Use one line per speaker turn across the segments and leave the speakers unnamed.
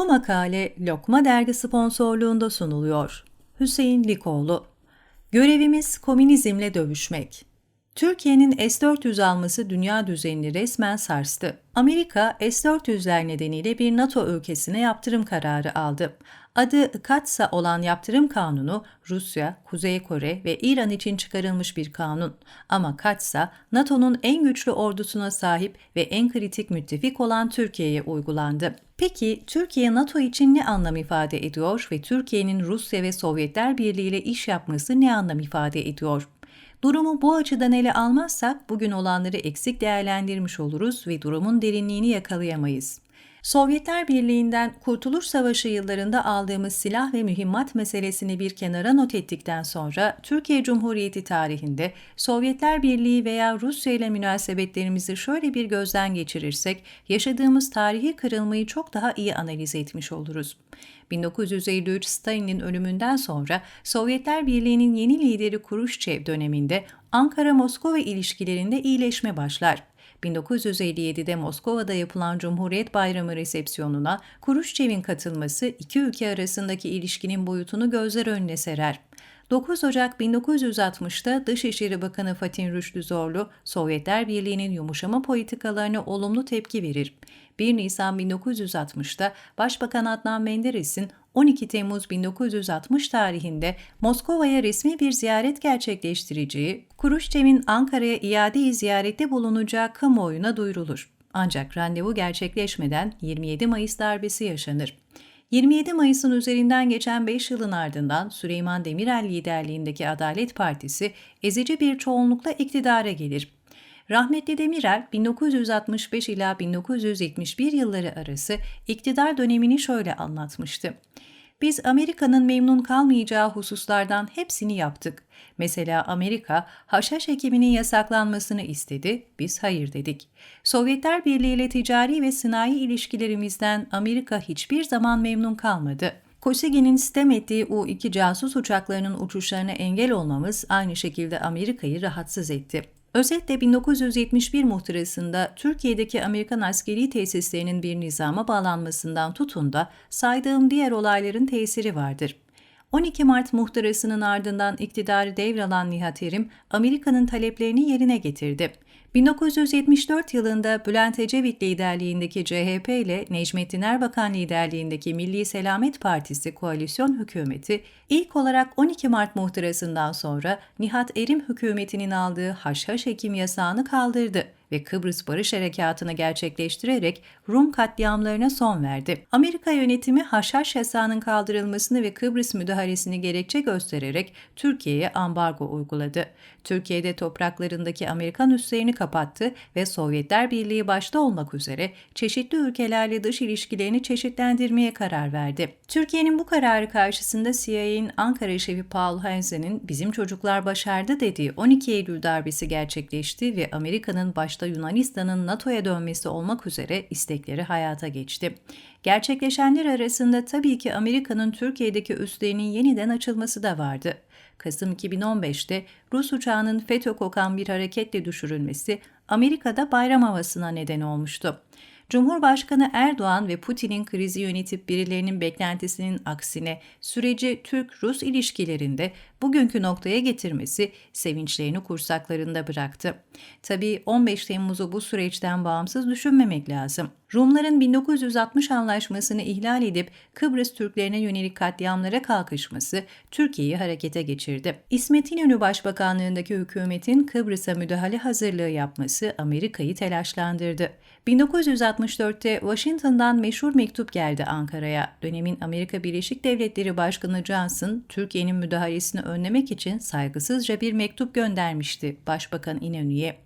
Bu makale Lokma Dergi sponsorluğunda sunuluyor. Hüseyin Likoğlu Görevimiz komünizmle dövüşmek. Türkiye'nin S-400 alması dünya düzenini resmen sarstı. Amerika S-400'ler nedeniyle bir NATO ülkesine yaptırım kararı aldı. Adı KATSA olan yaptırım kanunu Rusya, Kuzey Kore ve İran için çıkarılmış bir kanun. Ama KATSA, NATO'nun en güçlü ordusuna sahip ve en kritik müttefik olan Türkiye'ye uygulandı. Peki Türkiye NATO için ne anlam ifade ediyor ve Türkiye'nin Rusya ve Sovyetler Birliği ile iş yapması ne anlam ifade ediyor? Durumu bu açıdan ele almazsak bugün olanları eksik değerlendirmiş oluruz ve durumun derinliğini yakalayamayız. Sovyetler Birliği'nden Kurtuluş Savaşı yıllarında aldığımız silah ve mühimmat meselesini bir kenara not ettikten sonra Türkiye Cumhuriyeti tarihinde Sovyetler Birliği veya Rusya ile münasebetlerimizi şöyle bir gözden geçirirsek yaşadığımız tarihi kırılmayı çok daha iyi analiz etmiş oluruz. 1953 Stalin'in ölümünden sonra Sovyetler Birliği'nin yeni lideri Kuruşçev döneminde Ankara-Moskova ilişkilerinde iyileşme başlar. 1957'de Moskova'da yapılan Cumhuriyet Bayramı resepsiyonuna Kuruşçev'in katılması iki ülke arasındaki ilişkinin boyutunu gözler önüne serer. 9 Ocak 1960'da Dışişleri Bakanı Fatih Rüştü Zorlu, Sovyetler Birliği'nin yumuşama politikalarına olumlu tepki verir. 1 Nisan 1960'da Başbakan Adnan Menderes'in 12 Temmuz 1960 tarihinde Moskova'ya resmi bir ziyaret gerçekleştireceği, Kuruşçev'in Ankara'ya iade ziyarette bulunacağı kamuoyuna duyurulur. Ancak randevu gerçekleşmeden 27 Mayıs darbesi yaşanır. 27 Mayıs'ın üzerinden geçen 5 yılın ardından Süleyman Demirel liderliğindeki Adalet Partisi ezici bir çoğunlukla iktidara gelir. Rahmetli Demirel 1965 ila 1971 yılları arası iktidar dönemini şöyle anlatmıştı. Biz Amerika'nın memnun kalmayacağı hususlardan hepsini yaptık. Mesela Amerika haşhaş ekiminin yasaklanmasını istedi, biz hayır dedik. Sovyetler Birliği ile ticari ve sanayi ilişkilerimizden Amerika hiçbir zaman memnun kalmadı. Kosyginin sistem ettiği U-2 casus uçaklarının uçuşlarına engel olmamız aynı şekilde Amerika'yı rahatsız etti. Özetle 1971 muhtırasında Türkiye'deki Amerikan askeri tesislerinin bir nizama bağlanmasından tutun da saydığım diğer olayların tesiri vardır. 12 Mart muhtırasının ardından iktidarı devralan Nihat Erim, Amerika'nın taleplerini yerine getirdi. 1974 yılında Bülent Ecevit liderliğindeki CHP ile Necmettin Erbakan liderliğindeki Milli Selamet Partisi koalisyon hükümeti ilk olarak 12 Mart muhtırasından sonra Nihat Erim hükümetinin aldığı haşhaş hekim yasağını kaldırdı ve Kıbrıs Barış Harekatı'nı gerçekleştirerek Rum katliamlarına son verdi. Amerika yönetimi haşhaş yasağının kaldırılmasını ve Kıbrıs müdahalesini gerekçe göstererek Türkiye'ye ambargo uyguladı. Türkiye'de topraklarındaki Amerikan üslerini kapattı ve Sovyetler Birliği başta olmak üzere çeşitli ülkelerle dış ilişkilerini çeşitlendirmeye karar verdi. Türkiye'nin bu kararı karşısında CIA'nin Ankara şefi Paul Heinze'nin bizim çocuklar başardı dediği 12 Eylül darbesi gerçekleşti ve Amerika'nın başta Yunanistan'ın NATO'ya dönmesi olmak üzere istekleri hayata geçti. Gerçekleşenler arasında tabii ki Amerika'nın Türkiye'deki üslerinin yeniden açılması da vardı. Kasım 2015'te Rus uçağının FETÖ kokan bir hareketle düşürülmesi Amerika'da bayram havasına neden olmuştu. Cumhurbaşkanı Erdoğan ve Putin'in krizi yönetip birilerinin beklentisinin aksine süreci Türk-Rus ilişkilerinde bugünkü noktaya getirmesi sevinçlerini kursaklarında bıraktı. Tabii 15 Temmuz'u bu süreçten bağımsız düşünmemek lazım. Rumların 1960 anlaşmasını ihlal edip Kıbrıs Türklerine yönelik katliamlara kalkışması Türkiye'yi harekete geçirdi. İsmet İnönü Başbakanlığındaki hükümetin Kıbrıs'a müdahale hazırlığı yapması Amerika'yı telaşlandırdı. 1964'te Washington'dan meşhur mektup geldi Ankara'ya. Dönemin Amerika Birleşik Devletleri Başkanı Johnson, Türkiye'nin müdahalesini önlemek için saygısızca bir mektup göndermişti Başbakan İnönü'ye.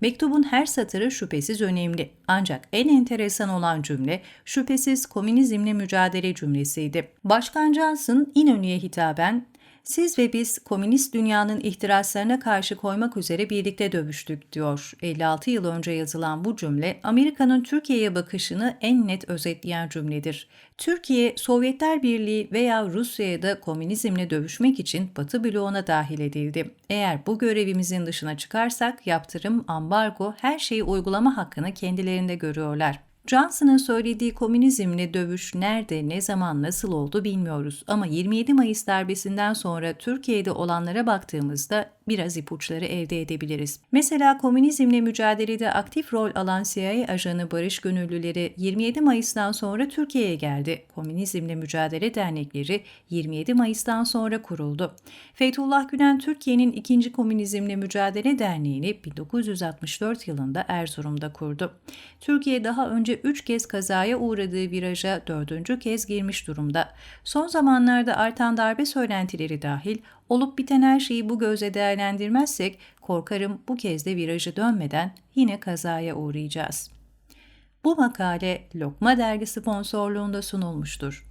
Mektubun her satırı şüphesiz önemli. Ancak en enteresan olan cümle şüphesiz komünizmle mücadele cümlesiydi. Başkan Johnson İnönü'ye hitaben siz ve biz komünist dünyanın ihtiraslarına karşı koymak üzere birlikte dövüştük diyor. 56 yıl önce yazılan bu cümle Amerika'nın Türkiye'ye bakışını en net özetleyen cümledir. Türkiye, Sovyetler Birliği veya Rusya'ya da komünizmle dövüşmek için Batı bloğuna dahil edildi. Eğer bu görevimizin dışına çıkarsak yaptırım, ambargo, her şeyi uygulama hakkını kendilerinde görüyorlar. Johnson'ın söylediği komünizmle dövüş nerede, ne zaman, nasıl oldu bilmiyoruz. Ama 27 Mayıs darbesinden sonra Türkiye'de olanlara baktığımızda biraz ipuçları elde edebiliriz. Mesela komünizmle mücadelede aktif rol alan CIA ajanı Barış Gönüllüleri 27 Mayıs'tan sonra Türkiye'ye geldi. Komünizmle Mücadele Dernekleri 27 Mayıs'tan sonra kuruldu. Fethullah Gülen Türkiye'nin ikinci Komünizmle Mücadele Derneği'ni 1964 yılında Erzurum'da kurdu. Türkiye daha önce 3 kez kazaya uğradığı viraja dördüncü kez girmiş durumda. Son zamanlarda artan darbe söylentileri dahil olup biten her şeyi bu gözle değerlendirmezsek korkarım bu kez de virajı dönmeden yine kazaya uğrayacağız. Bu makale Lokma Dergi sponsorluğunda sunulmuştur.